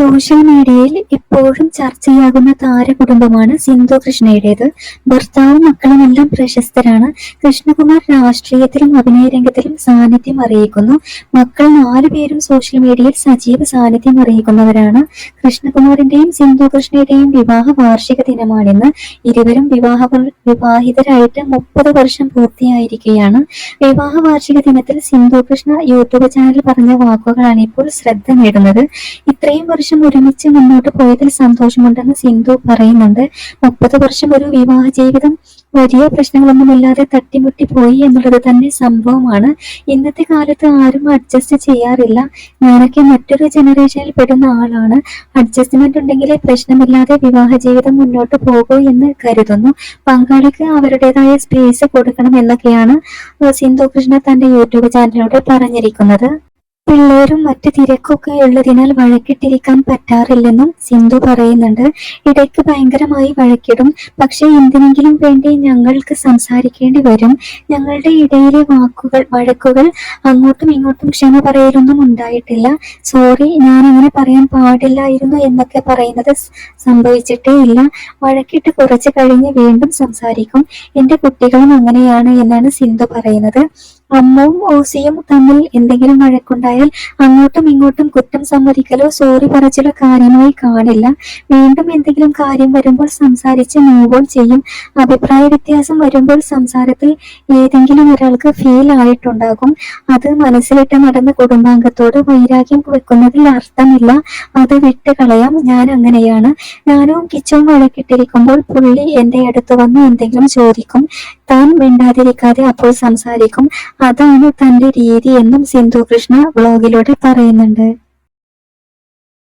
Social മീഡിയയിൽ ഇപ്പോഴും ചർച്ചയാകുന്ന താരകുടുംബമാണ് സിന്ധു കൃഷ്ണയുടേത്. ഭർത്താവും മക്കളുമെല്ലാം പ്രശസ്തരാണ്. കൃഷ്ണകുമാർ രാഷ്ട്രീയത്തിലും അഭിനയ രംഗത്തിലും സാന്നിധ്യം അറിയിക്കുന്നു. മക്കൾ നാലുപേരും സോഷ്യൽ മീഡിയയിൽ സജീവ സാന്നിധ്യം അറിയിക്കുന്നവരാണ്. കൃഷ്ണകുമാറിന്റെയും സിന്ധു കൃഷ്ണയുടെയും വിവാഹ വാർഷിക ദിനമാണിന്ന്. ഇരുവരും വിവാഹ വിവാഹിതരായിട്ട് മുപ്പത് വർഷം പൂർത്തിയായിരിക്കുകയാണ്. വിവാഹ വാർഷിക ദിനത്തിൽ സിന്ധു കൃഷ്ണ യൂട്യൂബ് ചാനൽ പറഞ്ഞ വാക്കുകളാണ് ഇപ്പോൾ ശ്രദ്ധ നേടുന്നത്. ഇത്രയും വർഷം ഒരുമിച്ച് മുന്നോട്ട് പോയതിൽ സന്തോഷമുണ്ടെന്ന് സിന്ധു പറയുന്നുണ്ട്. മുപ്പത് വർഷം ഒരു വിവാഹ ജീവിതം വലിയ പ്രശ്നങ്ങളൊന്നുമില്ലാതെ തട്ടിമുട്ടി പോയി എന്നുള്ളത് തന്നെ സംഭവമാണ്. ഇന്നത്തെ കാലത്ത് ആരും അഡ്ജസ്റ്റ് ചെയ്യാറില്ല. ഞാനൊക്കെ മറ്റൊരു ജനറേഷനിൽ പെടുന്ന ആളാണ്. അഡ്ജസ്റ്റ്മെന്റ് ഉണ്ടെങ്കിലേ പ്രശ്നമില്ലാതെ വിവാഹ ജീവിതം മുന്നോട്ട് പോകൂ എന്ന് കരുതുന്നു. പങ്കാളിക്ക് അവരുടേതായ സ്പേസ് കൊടുക്കണം എന്നൊക്കെയാണ് സിന്ധു കൃഷ്ണ തന്റെ യൂട്യൂബ് ചാനലിലൂടെ പറഞ്ഞിരിക്കുന്നത്. പിള്ളേരും മറ്റു തിരക്കൊക്കെ ഉള്ളതിനാൽ വഴക്കിട്ടിരിക്കാൻ പറ്റാറില്ലെന്നും സിന്ധു പറയുന്നുണ്ട്. ഇടയ്ക്ക് ഭയങ്കരമായി വഴക്കിടും. പക്ഷെ എന്തിനെങ്കിലും വേണ്ടി ഞങ്ങൾക്ക് സംസാരിക്കേണ്ടി വരും. ഞങ്ങളുടെ ഇടയിലെ വാക്കുകൾ വഴക്കുകൾ അങ്ങോട്ടും ഇങ്ങോട്ടും ക്ഷമ പറയലൊന്നും ഉണ്ടായിട്ടില്ല. സോറി ഞാൻ അങ്ങനെ പറയാൻ പാടില്ലായിരുന്നു എന്നൊക്കെ പറയുന്നത് സംഭവിച്ചിട്ടേ ഇല്ല. വഴക്കിട്ട് കുറച്ച് കഴിഞ്ഞ് വീണ്ടും സംസാരിക്കും. എന്റെ കുട്ടികളും അങ്ങനെയാണ് എന്നാണ് സിന്ധു പറയുന്നത്. അമ്മവും ഓസിയും തമ്മിൽ എന്തെങ്കിലും വഴക്കുണ്ടായാൽ അങ്ങോട്ടും ഇങ്ങോട്ടും കുറ്റം സമ്മതിക്കലോ സോറി പറച്ചിലോ കാര്യമായി കാണില്ല. വീണ്ടും എന്തെങ്കിലും കാര്യം വരുമ്പോൾ സംസാരിച്ച് മൂവ് ഓൺ ചെയ്യും. അഭിപ്രായ വ്യത്യാസം വരുമ്പോൾ സംസാരത്തിൽ ഏതെങ്കിലും ഒരാൾക്ക് ഫീൽ ആയിട്ടുണ്ടാകും. അത് മനസ്സിലിട്ട് നടന്ന കുടുംബാംഗത്തോട് വൈരാഗ്യം വെക്കുന്നതിൽ അർത്ഥമില്ല. അത് വിട്ട് കളയാം ഞാൻ അങ്ങനെയാണ്. ഞാനും കിച്ചവും വഴക്കിട്ടിരിക്കുമ്പോൾ പുള്ളി എന്റെ അടുത്ത് വന്ന് എന്തെങ്കിലും ചോദിക്കും. താൻ മിണ്ടാതിരിക്കാതെ അപ്പോൾ സംസാരിക്കും. അതാണ് തന്റെ രീതി എന്നും സിന്ധു കൃഷ്ണ വ്ളോഗിലൂടെ പറയുന്നുണ്ട്.